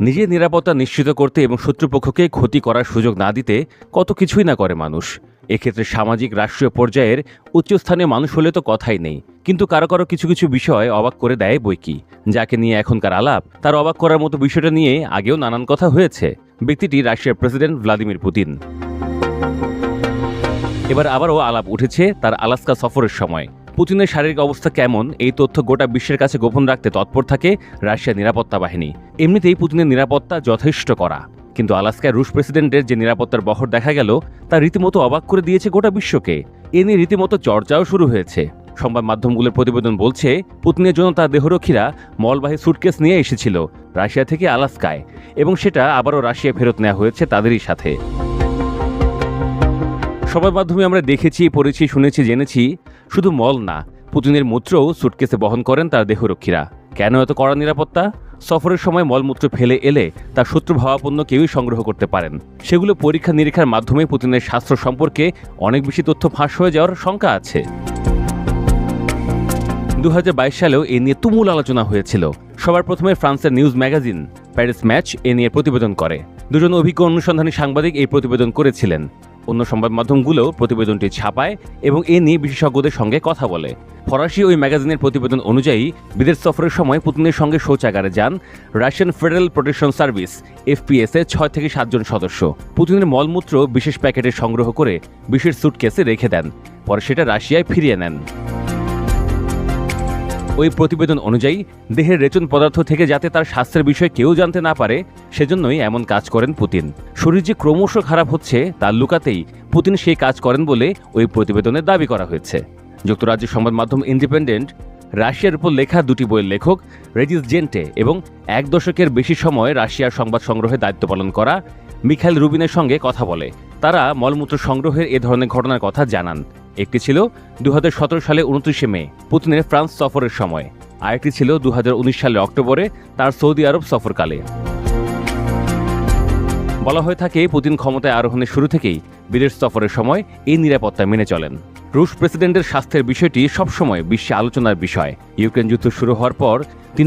নিজের নিরাপত্তা নিশ্চিত করতে এবং শত্রুপক্ষকে ক্ষতি করার সুযোগ না দিতে কত কিছুই না করে মানুষ। এক্ষেত্রে সামাজিক রাষ্ট্রীয় পর্যায়ের উচ্চস্থানীয় মানুষ হলে তো কথাই নেই। কিন্তু কারও কারও কিছু কিছু বিষয় অবাক করে দেয় বইকি যাকে নিয়ে এখনকার আলাপ, তার অবাক করার মতো বিষয়টা নিয়ে আগেও নানান কথা হয়েছে। ব্যক্তিটি রাশিয়ার প্রেসিডেন্ট ভ্লাদিমির পুতিন। এবার আবারও আলাপ উঠেছে তার আলাস্কা সফরের সময়। পুতিনের শারীরিক অবস্থা কেমন? এই তথ্য গোটা বিশ্বের কাছে গোপন রাখতে তৎপর থাকে রাশিয়ার নিরাপত্তা বাহিনী। এমনিতেই পুতিনের নিরাপত্তা যথেষ্ট করা কিন্তু আলাস্কায় রুশ প্রেসিডেন্টের যে নিরাপত্তার বহর দেখা গেল, তা রীতিমতো অবাক করে দিয়েছে গোটা বিশ্বকে। এ নিয়ে রীতিমতো চর্চাও শুরু হয়েছে। সংবাদ মাধ্যমগুলোর প্রতিবেদন বলছে, পুতিনের জন্য তার দেহরক্ষীরা মলবাহী সুটকেস নিয়ে এসেছিল, রাশিয়া থেকে আলাস্কায়। এবং সেটা আবারও রাশিয়া ফেরত নেওয়া হয়েছে তাদেরই সাথে। সবার মাধ্যমে আমরা দেখেছি, পড়েছি, শুনেছি, জেনেছি, শুধু মল না, পুতিনের মূত্রও সুটকেসে বহন করেন তার দেহরক্ষীরা। কেন এত কড়া নিরাপত্তা? সফরের সময় মলমূত্র ফেলে এলে তার শত্রু ভাবাপন্ন কেউই সংগ্রহ করতে পারেন। সেগুলো পরীক্ষা নিরীক্ষার মাধ্যমে পুতিনের স্বাস্থ্য সম্পর্কে অনেক বেশি তথ্য ফাঁস হয়ে যাওয়ার শঙ্কা আছে। দু হাজার বাইশ সালেও এ নিয়ে তুমুল আলোচনা হয়েছিল। সবার প্রথমে ফ্রান্সের নিউজ ম্যাগাজিন, প্যারিস ম্যাচ, এ নিয়ে প্রতিবেদন করে। দুজন অভিজ্ঞ অনুসন্ধানী সাংবাদিক এই প্রতিবেদন করেছিলেন। অন্য সংবাদ মাধ্যমগুলোও প্রতিবেদনটি ছাপায় এবং এ নিয়ে বিশেষজ্ঞদের সঙ্গে কথা বলে। ফরাসি ওই ম্যাগাজিনের প্রতিবেদন অনুযায়ী, বিদেশ সফরের সময় পুতিনের সঙ্গে শৌচাগারে যান Russian Federal Protection Service, FPS এর ছয় থেকে সাতজন সদস্য। পুতিনের মলমূত্র বিশেষ প্যাকেটে সংগ্রহ করে বিশেষ সুটকেসে রেখে দেন। পরে সেটা রাশিয়ায় ফিরিয়ে নেন। ওই প্রতিবেদন অনুযায়ী, দেহের রেচন পদার্থ থেকে যাতে তার স্বাস্থ্যের বিষয়ে কেউ জানতে না পারে, সেজন্যই এমন কাজ করেন পুতিন। শরীর যে ক্রমশ খারাপ হচ্ছে তার লুকাতেই পুতিন সেই কাজ করেন বলে ওই প্রতিবেদনে দাবি করা হয়েছে। যুক্তরাজ্যের সংবাদ মাধ্যম ইন্ডিপেন্ডেন্ট, রাশিয়ার উপর লেখা দুটি বইয়ের লেখক, রেজিস জেন্টে এবং এক দশকের বেশি সময় রাশিয়ার সংবাদ সংগ্রহে দায়িত্ব পালন করা মিখাইল রুবিনের সঙ্গে কথা বলে। তারা মলমূত্র সংগ্রহের এ ধরনের ঘটনার কথা জানান। একটি ছিল দু সালে উনত্রিশে মে, পুতিনের ফ্রান্স সফরের সময়। আরেকটি ছিল দু সালের অক্টোবরে, তার সৌদি আরব সফরকালে। বলা হয়ে থাকে, পুতিন ক্ষমতায় আরোহণের শুরু থেকেই বিদেশ সফরের সময় এই নিরাপত্তা মেনে চলেন। রুশ প্রেসিডেন্টের স্বাস্থ্যের বিষয়টি সবসময় বিশ্বে আলোচনার বিষয়। ইউক্রেন যুদ্ধ শুরু হওয়ার পর তিনি